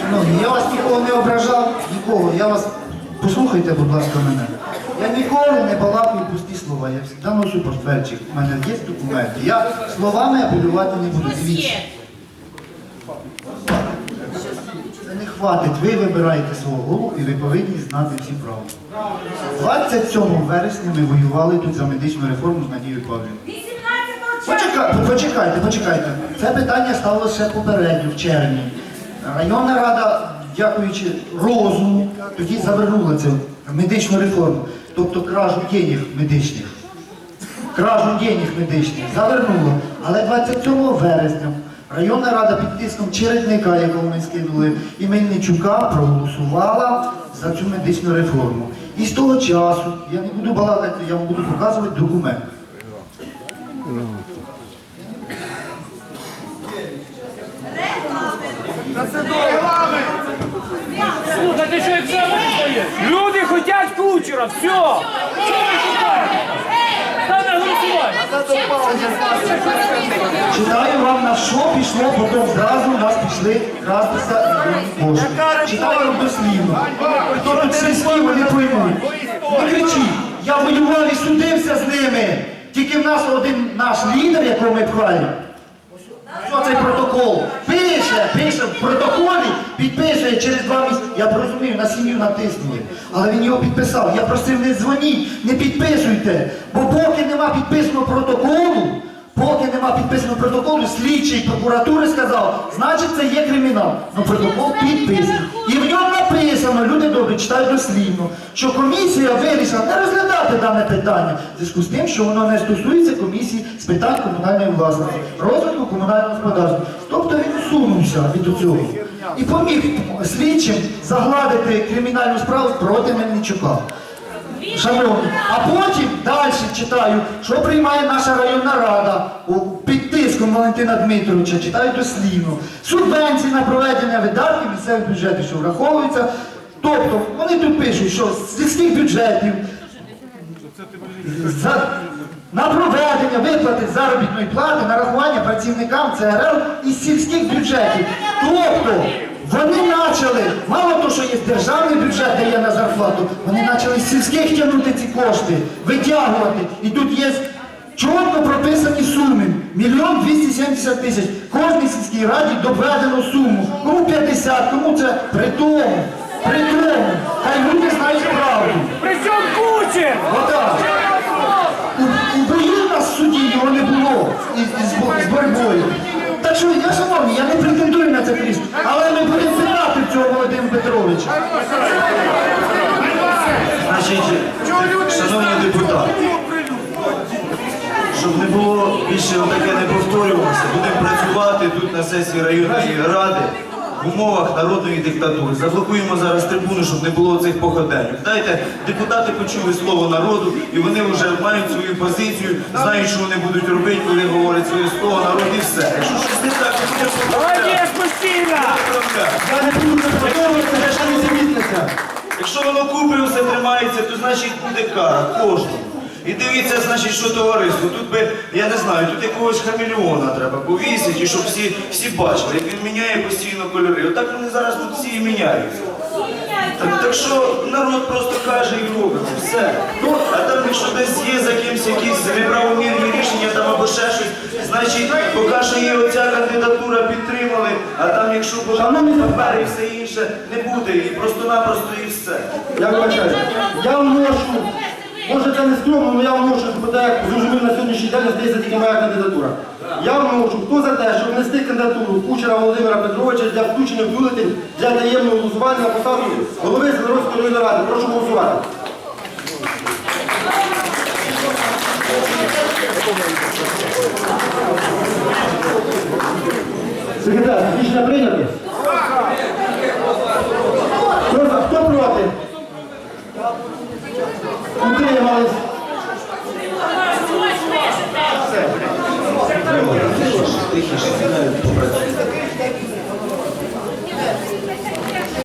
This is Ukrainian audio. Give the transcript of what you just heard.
Шановні, я вас ніколи не ображав, нікого. Я вас послухайте, будь ласка, мене. Я ніколи не балакаю пусті слова. Я завжди ношу портфельчик. У мене є документи. Я словами апелювати не буду. Дивіться. Це не хватить. Ви вибираєте свого голову і ви повинні знати всі правила. 27 вересня ми воювали тут за медичну реформу з Надією Павлівною. Почекайте, почекайте, почекайте. Це питання стало ще попередньо, в червні. Районна рада, дякуючи розуму, тоді завернула цю медичну реформу. Тобто кражу денег медичних. Кражу денег медичних завернула. Але 27 вересня районна рада під тиском Чередника, якого ми скинули, і Мельничука проголосувала за цю медичну реформу. І з того часу, я не буду балакати, я вам буду показувати документ. Люди хочуть все! Що ви шукаєте? Голосувати! Читаю вам, на що пішло, потім зразу у нас пішли крастися мільйонні кошти. Читаю вам дослівно. Хто тут сільські, вони поймуть. Не кричіть, я воював і судився з ними. Тільки в нас один наш лідер, якого ми пхали. Що цей протокол? Пише, пише в протоколі, підписує через два місяці. Я б розумію, на сім'ю натиснули. Але він його підписав. Я просив, не дзвоніть, не підписуйте. Бо поки нема підписаного протоколу, поки нема підписаного протоколу, слідчий прокуратури сказав, значить це є кримінал. Ну протокол підписаний. І в ньому написано, люди добрі, читають дослівно, що комісія вирішила не розглядати дане питання в зв'язку з тим, що воно не стосується комісії з питань комунальної власності, розвитку комунального господарства. Тобто він усунувся від цього і поміг слідчим загладити кримінальну справу проти Мельничука. Шановні, а потім далі читаю, що приймає наша районна рада під тиском Валентина Дмитровича, читаю дослівно. Субвенції на проведення видатків місцевих бюджетів, що враховуються. Тобто вони тут пишуть, що з сільських бюджетів за, на проведення виплати заробітної плати, нарахування працівникам ЦРЛ із сільських бюджетів. Тобто вони почали, мало того, що є державний бюджет, дає на зарплату, вони почали з сільських тягнути ці кошти, витягувати. І тут є чітко прописані суми. Мільйон 270 тисяч. Кожній сільській раді доведено суму. Кому 50, кому це при тому. При тому. Крісло, але будемо питати цього Володимира Петровича. Шановні депутати, щоб не було більше таке не повторювалося, будемо працювати тут на сесії районної ради в умовах народної диктатури. Заблокуємо зараз трибуну, щоб не було цих походень. Дайте, депутати почули слово народу, і вони вже мають свою позицію, знають, що вони будуть робити, коли говорять своє слово народ і все. Якщо щось не так, то. Якщо воно купи все тримається, то значить буде кара кожному. І дивіться, значить, що товариство. Тут би, я не знаю, тут якогось хамелеона треба повісити, і щоб всі, всі бачили, як він міняє постійно кольори. Отак вони зараз тут всі і міняються. Так, так що народ просто каже і робить. Все. Ну, а там, якщо десь є за кимсь якісь неправомірні рішення там або ще щось, значить, поки що є оця кандидатура підтримали, а там, якщо Шановні папери і все інше, не буде, і просто-напросто і все. Я вибачаю. Я вношу, може це не скромно, але я вношу, бо як зрозумів на сьогоднішній день здається тільки моя кандидатура. Я вношу, хто за те, щоб внести кандидатуру Кучера Володимира Петровича для включення в бюлетень для таємного голосування на посаду голови Зеленської районної ради. Прошу голосувати. Секретар, рішення прийнято? Утримались. Все. Тихіше.